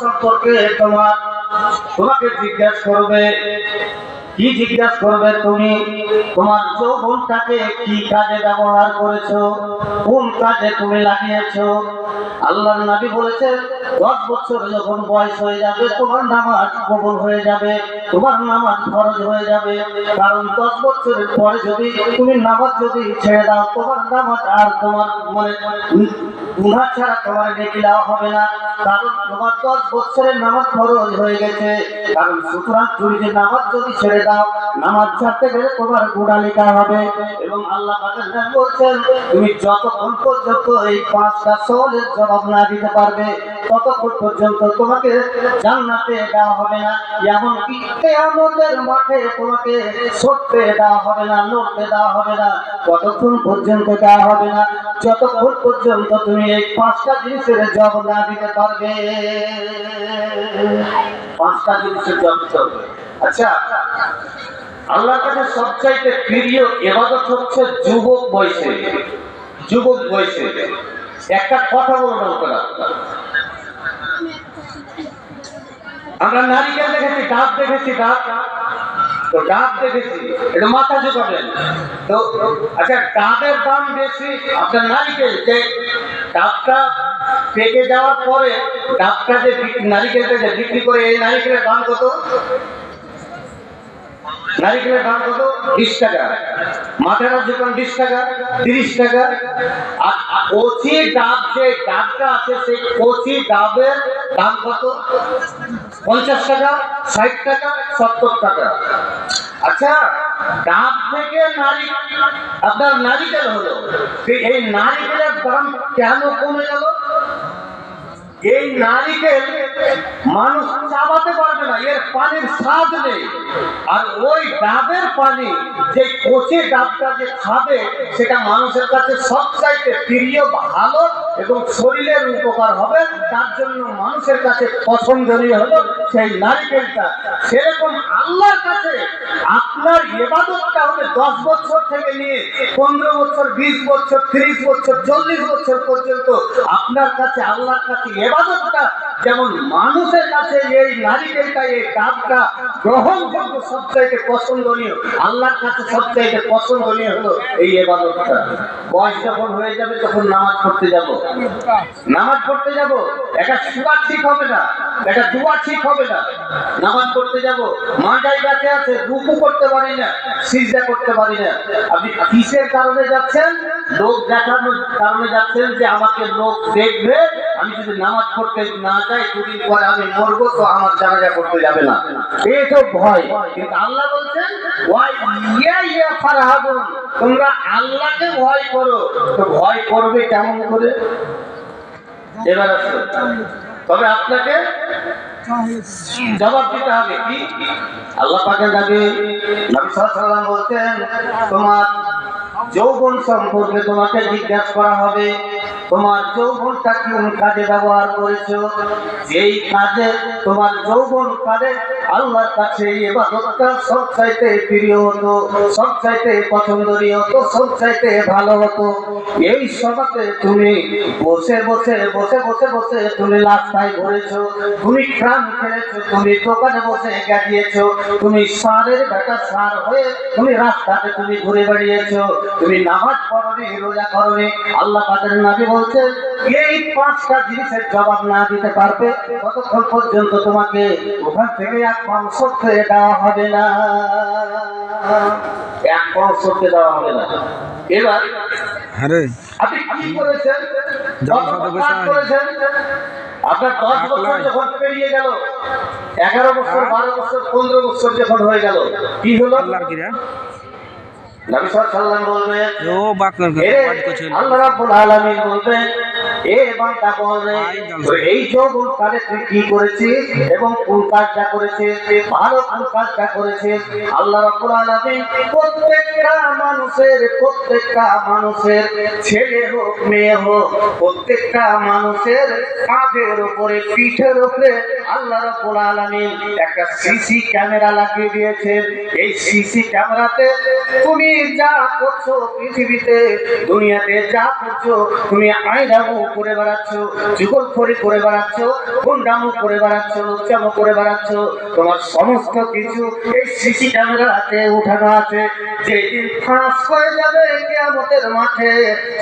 সম্পর্কে তোমার তোমাকে জিজ্ঞাসা করবে। কি জিজ্ঞাসা করবে তুমি? তোমার যৌবনটাকে কি কাজে ব্যবহার করেছ? কোন কাজে তুমি লাগিয়েছো? আল্লাহর নবী বলেছেন, দশ বছর যখন বয়স হয়ে যাবে, তোমার নামাজ কবল হয়ে যাবে, তোমার নামাজ ফরজ হয়ে যাবে। কারণ দশ বছরের পরে যদি তুমি নামাজ যদি ছেড়ে দাও, তোমার নামাজ আর তোমার মানে গুণা ছাড়া তোমার নেকি দেওয়া হবে না। কারণ তোমার দশ বছরের নামাজ ফরজ হয়ে গেছে। কারণ সুতরাং তুমি যে নামাজ যদি ছেড়ে দাও, নামাজ ছাড়তে গেলে তোমার গুণা লেখা হবে। এবং আল্লাহ বলছেন, তুমি যতক্ষণ পর্যন্ত এই পাঁচটা সওয়ালের জবাব না দিতে পারবে ততক্ষণ পর্যন্ত তোমাকে জান্নাতে দেওয়া হবে না? এমনকি কিয়ামতের মাঠে তোমাকে সরতে দেওয়া হবে না, লড়তে দেওয়া হবে না। ততক্ষণ পর্যন্ত দেওয়া হবে না? যতক্ষণ পর্যন্ত তুমি এই পাঁচটা জিনিসের জবাব না দিতে পারবে। পাঁচটা জিনিসের দিতে হবে। আচ্ছা আল্লাহর কাছে সবচাইতে প্রিয় এবাদত হচ্ছে যুবক বয়সে। যুবক বয়সে। একটা কথা বলব ওরা আমরা নারিকেল দেখেছি, ডাব দেখেছি, ডাব। তো ডাব দেখেছি, এটা মাথা ঝুঁকাবেন তো আচ্ছা ডাবের দাম বেশি, আপনার নারিকেল যে ডাবটা পেকে যাওয়ার পরে ডাবটা যে নারিকেলটা যে বিক্রি করে, এই নারিকেলের দাম কত? নারিকেলের দাম কত? বিশ টাকা। মাথাটা যখন বিশ টাকা, তিরিশ টাকা। আর কচি ডাব যে ডাবটা আছে, সেই কচি ডাবের দাম কত? পঞ্চাশ টাকা, ষাট টাকা, সত্তর টাকা। আচ্ছা ডাব থেকে নারী, আপনার নারিকেল হলো? এই নারিকেলের দাম কেন কমে গেল? এই নারিকেল মানুষ চাবাতে পারবে না, এর পানির স্বাদ নেই। আর ওই ডাবের পানি, যে কচি ডাবটা যে খাবে, সেটা মানুষের কাছে সবচাইতে প্রিয়, ভালো এবং শরীরের উপকার হবে, তার জন্য মানুষের কাছে পছন্দনীয় হলো সেই নারিকেলটা সেরকম আল্লাহর কাছে আপনার এবাদতটা হবে দশ বছর থেকে নিয়ে পনেরো বছর, বিশ বছর, ত্রিশ বছর, চল্লিশ বছর পর্যন্ত আপনার কাছে, আল্লাহর কাছে এবাদতটা যেমন মানুষের কাছে এই নারিকেলটা এই ডাবটা গ্রহণযোগ্য সবচাইতে পছন্দনীয়, আল্লাহর কাছে সবচাইতে পছন্দনীয় হলো এই এবাদতটা বয়স যখন হয়ে যাবে, তখন নামাজ পড়তে যাব। নামাজ পড়তে যাব। একটা সুরা ঠিক হবে না, একটা দুয়া ঠিক হবে না। নামাজ পড়তে যাব। মা যাই কাছে আছে, রুকু করতে পারি না সিজা করতে পারি না। আপনি কিসের কারণে যাচ্ছেন? লোক দেখানোর কারণে যাচ্ছেন যে আমাকে লোক দেখবে। আমি যদি নামাজ পড়তে না যাই, দুদিন পরে আমি মরবো, তো আমার জানাজা করতে যাবে না। তো ভয়। কিন্তু আল্লাহ বলছেন তোমরা আল্লাহকে ভয় করো। তো ভয় করবে কেমন করে? এবার আসো। তবে আপনাকে জবাব দিতে হবে কি? আল্লাহ নবী সাল্লাল্লাহু বলছেন, তোমার যৌবন সম্পর্কে তোমাকে জিজ্ঞাসা করা হবে। তোমার যৌবনটা কোন কাজে ব্যবহার করেছ? যেই কাজে তোমার যৌবন কাজে আল্লাহর কাছে এবাদতটা সবচাইতে প্রিয় হতো, সবচাইতে পছন্দনীয় হতো, সবচাইতে ভালো হতো। এই সভাতে তুমি বসে বসে বসে বসে বসে তুমি রাস্তায় ঘুরেছো, তুমি ক্রাম খেলেছো, তুমি দোকানে বসে গেছিয়েছো তুমি সারের বেটা সার হয়ে তুমি রাস্তাতে তুমি ঘুরে বেড়িয়েছো, তুমি নামাজ পড়নি, রোজা করনি আল্লাহ পাকের নাবি বলছেন এই পাঁচটা জিনিসের জবাব না দিতে পারবে ততক্ষণ পর্যন্ত তোমাকে ওখান থেকে এক সরতে দেওয়া হবে না? এক সরতে দেওয়া হবে না। এবার আরে আপনি কি করেছেন। করেছেন। আপনার দশ বছর যখন পেরিয়ে গেল এগারো বছর হ্যাঁ। বারো বছর পনেরো বছর যখন হয়ে গেল কি হলো? আল্লাহর কিরা নবী সাল্লাম বলবেন ও বাক এ বাড়ি করছিল আল্লাহ রাব্বুল আলামিন বলবেন এ বান্দা আই এই যৌবন কালে তুই কি করেছিস এবং কোন কাজটা করেছিস ভালো কোন কাজটা করেছিস আল্লাহ রাব্বুল আলামিন প্রত্যেকটা মানুষের প্রত্যেকটা মানুষের ছেলে হোক মেয়ে হোক প্রত্যেকটা মানুষের কাঁধের উপরে পিঠের উপরে আল্লাহ রাব্বুল আলামিন একটা সিসি ক্যামেরা লাগিয়ে দিয়েছেন এই সিসি ক্যামেরাতে তুমি যা করছ পৃথিবীতে দুনিয়াতে যা করছ তুমি আয়না মুখ করে বেড়াচ্ছ যুগলখড়ি করে বেড়াচ্ছ, গুন্ডামো করে বেড়াচ্ছ, লুচ্চামো করে বেড়াচ্ছ, তোমার সমস্ত কিছু এই সিসি ক্যামেরাতে উঠানো আছে। যেদিন ফাঁস হয়ে যাবে কেয়ামতের মাঠে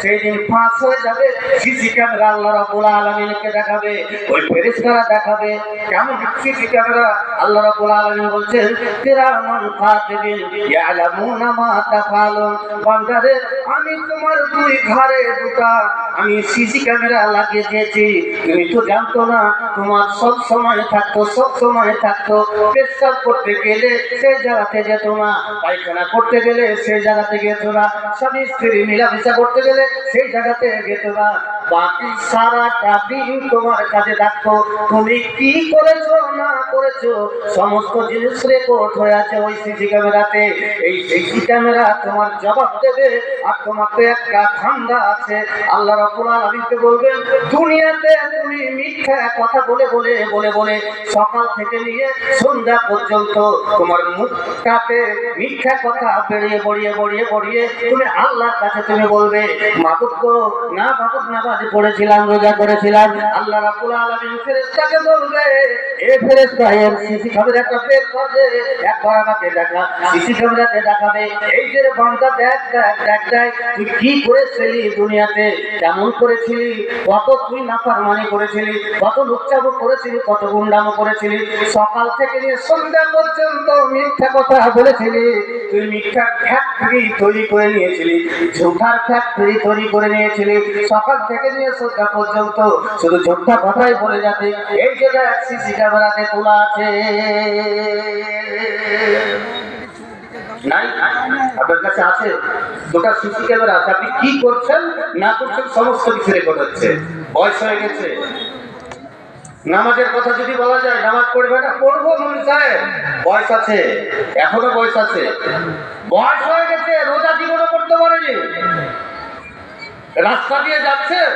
সেই দিন ফাঁস হয়ে যাবে সিসি ক্যামেরা, আল্লাহ রাব্বুল আলামিনকে দেখাবে, ওই ফেরেশতারা দেখাবে, কেমন সিসি ক্যামেরা আল্লাহ রাব্বুল আলামিন বলছেন কিরামান কাতিবিন ইয়ালামুনা মা তাফালুন। বান্দারে, আমি তোমার দুই ঘরে দুটা, আমি সিসি ক্যামেরা লাগিয়ে দিয়েছি। তুমি তো জানতো না, তোমার সব সময় থাকতো, সব সময় থাকতো। পেশাব করতে গেলে সেই জায়গাতে যেত না, পায়খানা করতে গেলে সেই জায়গাতে যেত না, স্বামী স্ত্রী মিলামিশা করতে গেলে সেই জায়গাতে যেত না। বাকি সারাটা দিন তোমার কাছে থাকতো তুমি কি করেছ, না করেছ, সমস্ত জিনিস রেকর্ড হয়ে আছে ওই সিসি ক্যামেরাতে। এই সিসি ক্যামেরা তোমার জবাব দেবে আর তোমার তো একটা ঠান্ডা আছে। আল্লাহ রাব্বুল আলামিনকে বলবেন, দুনিয়াতে তুমি মিথ্যা কথা বলে বলে বলে বলে সকাল থেকে নিয়ে সন্ধ্যা পর্যন্ত তোমার মুখটাতে মিথ্যা কথা বেরিয়ে, বড়িয়ে বড়িয়ে বড়িয়ে তুমি আল্লাহর কাছে তুমি বলবে মাবুদ না মাবুদ নামাজ পড়েছিলাম, রোজা করেছিলাম। আল্লাহ রাব্বুল আলামিন ফেরেশতাকে বলবে ফেরেশতা এর সিসি একবার আমাকে দেখা, সিসি দেখাবে। এই যে বান্দা দেখ দেখ দেখ তুই কি করেছিলি দুনিয়াতে? কেমন করেছিলি? কত তুই নাফরমানি করেছিলি? কত করেছিলি? কত করেছিলি? সকাল থেকে নিয়ে সন্ধ্যা পর্যন্ত মিথ্যা কথা বলেছিলি। তুই মিথ্যা ফ্যাক্টরি তৈরি করে নিয়েছিলি। ঝুঠার ফ্যাক্টরি তৈরি করে নিয়েছিলি। সকাল থেকে নিয়ে সন্ধ্যা পর্যন্ত শুধু ঝুঠা কথাই বলে যাতে এই যে দেখ সিসি ক্যামেরাতে তোলা আছে। সিসি ক্যামেরা নামাজের কথা যদি বলা যায়, নামাজ পড়বে না? পড়ব মন সাহেব বয়স আছে। এখনও বয়স আছে। বয়স হয়ে গেছে, রোজা জীবনও করতে পারেনি। রাস্তা দিয়ে যাচ্ছে।